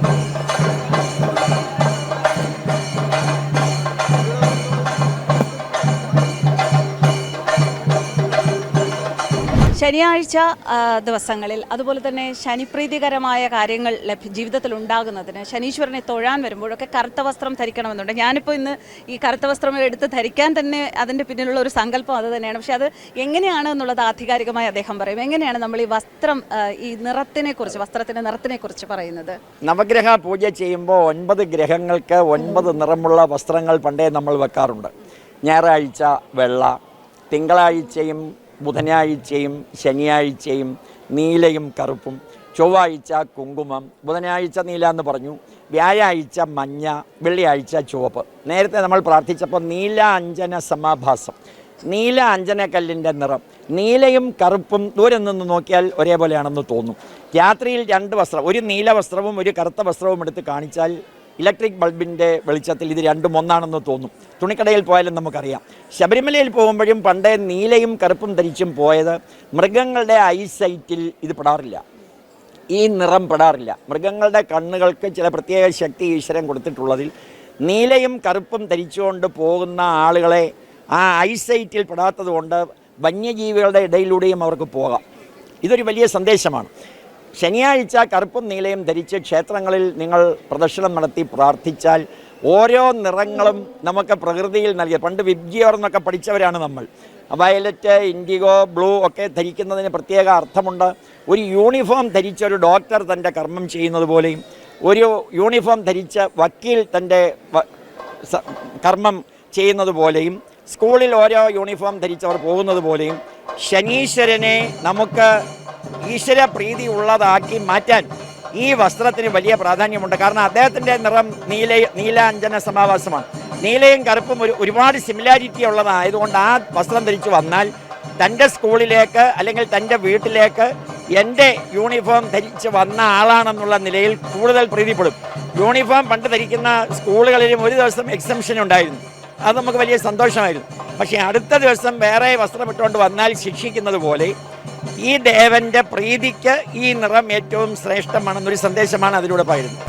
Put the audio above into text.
Thank you. ശനിയാഴ്ച ദിവസങ്ങളിൽ അതുപോലെ തന്നെ ശനിപ്രീതികരമായ കാര്യങ്ങൾ ലഭ്യ ജീവിതത്തിൽ ഉണ്ടാകുന്നതിന് ശനീശ്വരനെ തൊഴാൻ വരുമ്പോഴൊക്കെ കറുത്ത വസ്ത്രം ധരിക്കണമെന്നുണ്ട്. ഞാനിപ്പോൾ ഇന്ന് ഈ കറുത്ത വസ്ത്രം എടുത്ത് ധരിക്കാൻ തന്നെ അതിന്റെ പിന്നിലുള്ള ഒരു സങ്കല്പം അത് തന്നെയാണ്. പക്ഷേ അത് എങ്ങനെയാണ് എന്നുള്ളത് ആധികാരികമായി അദ്ദേഹം പറയും. എങ്ങനെയാണ് നമ്മൾ ഈ വസ്ത്രം ഈ നിറത്തിനെ കുറിച്ച് വസ്ത്രത്തിന്റെ നിറത്തിനെ കുറിച്ച് പറയുന്നത്? നവഗ്രഹ പൂജ ചെയ്യുമ്പോൾ ഒൻപത് ഗ്രഹങ്ങൾക്ക് ഒൻപത് നിറമുള്ള വസ്ത്രങ്ങൾ പണ്ടേ നമ്മൾ വെക്കാറുണ്ട്. ഞായറാഴ്ച വെള്ള തിങ്കളാഴ്ചയും ബുധനാഴ്ചയും ശനിയാഴ്ചയും നീലയും കറുപ്പും ചൊവ്വാഴ്ച കുങ്കുമം ബുധനാഴ്ച നീല എന്ന് പറഞ്ഞു വ്യാഴാഴ്ച മഞ്ഞ വെള്ളിയാഴ്ച ചുവപ്പ്. നേരത്തെ നമ്മൾ പ്രാർത്ഥിച്ചപ്പോൾ നീല അഞ്ജന സമാഭാസം നീല അഞ്ജനക്കല്ലിന്റെ നിറം നീലയും കറുപ്പും ദൂരെ നിന്ന് നോക്കിയാൽ ഒരേപോലെയാണെന്ന് തോന്നും. രാത്രിയിൽ രണ്ട് വസ്ത്രം ഒരു നീല വസ്ത്രവും ഒരു കറുത്ത വസ്ത്രവും എടുത്ത് കാണിച്ചാൽ ഇലക്ട്രിക് ബൾബിന്റെ വെളിച്ചത്തിൽ ഇത് രണ്ടും ഒന്നാണെന്ന് തോന്നും. തുണിക്കടയിൽ പോയാലും നമുക്കറിയാം. ശബരിമലയിൽ പോകുമ്പോഴും പണ്ടേ നീലയും കറുപ്പും ധരിച്ചും പോയത് മൃഗങ്ങളുടെ ഐസൈറ്റിൽ ഇത് പെടാറില്ല. ഈ നിറം പെടാറില്ല. മൃഗങ്ങളുടെ കണ്ണുകൾക്ക് ചില പ്രത്യേക ശക്തി ഈശ്വരൻ കൊടുത്തിട്ടുള്ളതിൽ നീലയും കറുപ്പും ധരിച്ചുകൊണ്ട് പോകുന്ന ആളുകളെ ആ ഐസൈറ്റിൽ പെടാത്തത് കൊണ്ട് വന്യജീവികളുടെ ഇടയിലൂടെയും അവർക്ക് പോകാം. ഇതൊരു വലിയ സന്ദേശമാണ്. ശനിയാഴ്ച കറുപ്പും നീലയും ധരിച്ച് ക്ഷേത്രങ്ങളിൽ നിങ്ങൾ പ്രദക്ഷിണം നടത്തി പ്രാർത്ഥിച്ചാൽ ഓരോ നിറങ്ങളും നമുക്ക് പ്രകൃതിയിൽ നൽകിയ പണ്ട് വിബ്ജിയോർ എന്നൊക്കെ പഠിച്ചവരാണ് നമ്മൾ. വയലറ്റ് ഇൻഡിഗോ ബ്ലൂ ഒക്കെ ധരിക്കുന്നതിന് പ്രത്യേക അർത്ഥമുണ്ട്. ഒരു യൂണിഫോം ധരിച്ച ഒരു ഡോക്ടർ തന്റെ കർമ്മം ചെയ്യുന്നത് പോലെയും ഒരു യൂണിഫോം ധരിച്ച വക്കീൽ തന്റെ കർമ്മം ചെയ്യുന്നത് പോലെയും സ്കൂളിൽ ഓരോ യൂണിഫോം ധരിച്ചവർ പോകുന്നത് പോലെയും ശനീശ്വരനെ നമുക്ക് ഈശ്വര പ്രീതി ഉള്ളതാക്കി മാറ്റാൻ ഈ വസ്ത്രത്തിന് വലിയ പ്രാധാന്യമുണ്ട്. കാരണം അദ്ദേഹത്തിന്റെ നിറം നീല നീലാഞ്ജന സമാവാസമാണ്. നീലയും കറുപ്പും ഒരു ഒരുപാട് സിമിലാരിറ്റി ഉള്ളതായതുകൊണ്ട് ആ വസ്ത്രം ധരിച്ചു വന്നാൽ തന്റെ സ്കൂളിലേക്ക് അല്ലെങ്കിൽ തന്റെ വീട്ടിലേക്ക് എന്റെ യൂണിഫോം ധരിച്ച് വന്ന ആളാണെന്നുള്ള നിലയിൽ കൂടുതൽ പ്രീതിപ്പെടും. യൂണിഫോം പണ്ട് ധരിക്കുന്ന സ്കൂളുകളിലും ഒരു ദിവസം എക്സംഷൻ ഉണ്ടായിരുന്നു. അത് നമുക്ക് വലിയ സന്തോഷമായിരുന്നു. പക്ഷേ അടുത്ത ദിവസം വേറെ വസ്ത്രം ഇട്ടുകൊണ്ട് വന്നാൽ ശിക്ഷിക്കുന്നത് പോലെ ഈ ദേവന്റെ പ്രീതിക്ക് ഈ നിറം ഏറ്റവും ശ്രേഷ്ഠമാണെന്നൊരു സന്ദേശമാണ് അതിലൂടെ പകരുന്നത്.